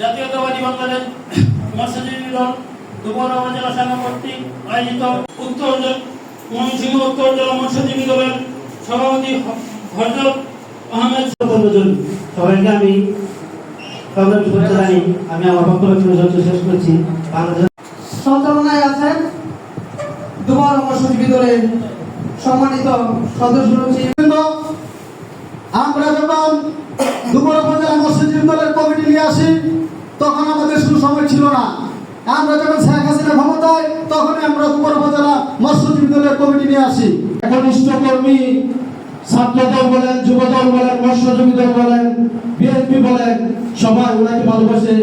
জাতীয়তাবাদী বাংলাদেশ মৎস্যজীবী দল দুপুরা উপজেলা শাখা কর্তৃক আয়োজিত উত্তর ময়মনসিংহ উত্তর জেলা মৎস্যজীবী দলের সভাপতি হজরত আহমেদ সবাইকে আমি আমি আমার বক্তব্য শেষ করছি। বাংলাদেশ সঞ্চালনায় আছেন দুবার মৎস্যজীবী দলের সম্মানিত সদস্য আমরা যখন দুপুর উপজেলা মৎস্যজীবী দলের কমিটি নিয়ে আসি, তখন আমাদের শুধু সময় ছিল না। আমরা যখন শেখ হাসিনা ক্ষমতায় তখন আমরা দুপুর উপজেলা মৎস্যজীবী দলের কমিটি নিয়ে আসি। একনিষ্ঠ কর্মী, ছাত্র দল বলেন, যুব দল বলেন, মৎস্যজীবী দল বলেন বিএনপি বলেন, সবাই ওনাকে ভালোবাসে,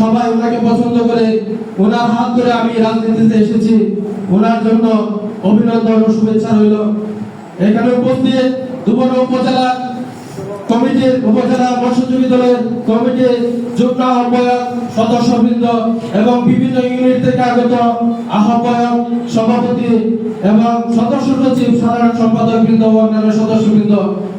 সবাই ওনাকে পছন্দ করে। ওনার হাত ধরে আমি রাজনীতিতে এসেছি। ওনার জন্য অভিনন্দন ও শুভেচ্ছা রইল। এখানে উপস্থিত দুবন উপজেলা কমিটির উপজেলা মৎস্যজীবী দলের কমিটির যুগ্ম আহ্বায়ক সদস্যবৃন্দ এবং বিভিন্ন ইউনিট থেকে আগত আহ্বায়ক সভাপতি এবং সদস্য সচিব, সাধারণ সম্পাদক বৃন্দ অন্যান্য সদস্যবৃন্দ।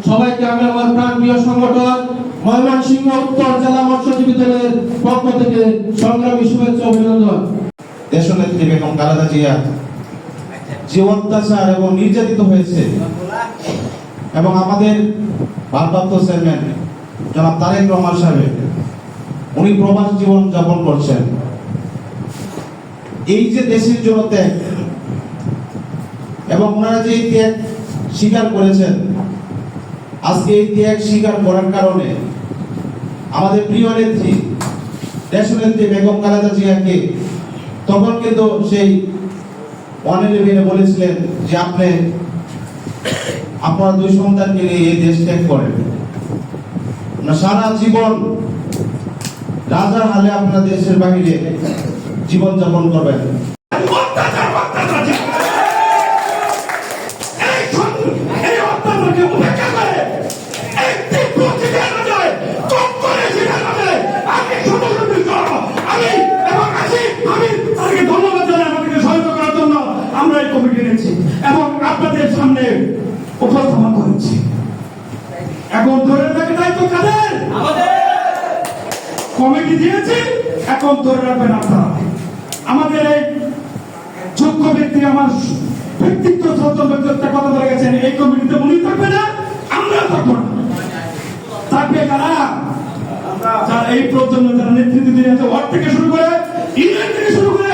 সবাইকে আমি আমার প্রাণপ্রিয় সংগঠন ময়মনসিংহ উত্তর জেলা মৎস্যজীবী দলের পক্ষ থেকে সংগ্রামী শুভেচ্ছা অভিনন্দন। দেশনেত্রী বেগম খালেদা জিয়া যে এবং নির্যাতিত হয়েছে। এবং আমাদের ভারপ্রাপ্ত চেয়ারম্যান জনাব তারেক রহমান সাহেব, উনি প্রবাস জীবন যাপন করছেন। এই যে দেশের জন্য ত্যাগ এবং ওনারা যে ত্যাগ স্বীকার করেছেন, আজকে এই ত্যাগ স্বীকার করার কারণে আমাদের প্রিয় নেত্রী, দেশনেত্রী বেগম খালেদা জিয়াকে তখন কিন্তু সেই অনিলেভিনে বলেছিলেন যে আপনি আপনার দুই সন্তানকে নিয়ে এই দেশ ত্যাগ করেন। সারা জীবন রাজার হালে আপনার দেশের বাহিরে জীবন যাপন করবেন আমরা এই কমিটি নিয়েছি এবং আপনাদের সামনে উপস্থাপন করেছি। এখন ধরে রাখে দায়িত্ব কাদের? কমিটি দিয়েছি, এখন ধরে রাখবেন আপনারা। আমাদের এই যোগ্য ব্যক্তি, আমার ব্যক্তিত্ব সত্য ব্যক্তিত্ব কথা বলে গেছেন, এই কমিটিতে উনি থাকবে না, আমরা থাকব না। থাকবে কারা? যারা এই প্রজন্ম, যারা নেতৃত্ব দিয়ে আছে ওয়ার্ড থেকে শুরু করে, ইউনিয়ন থেকে শুরু করে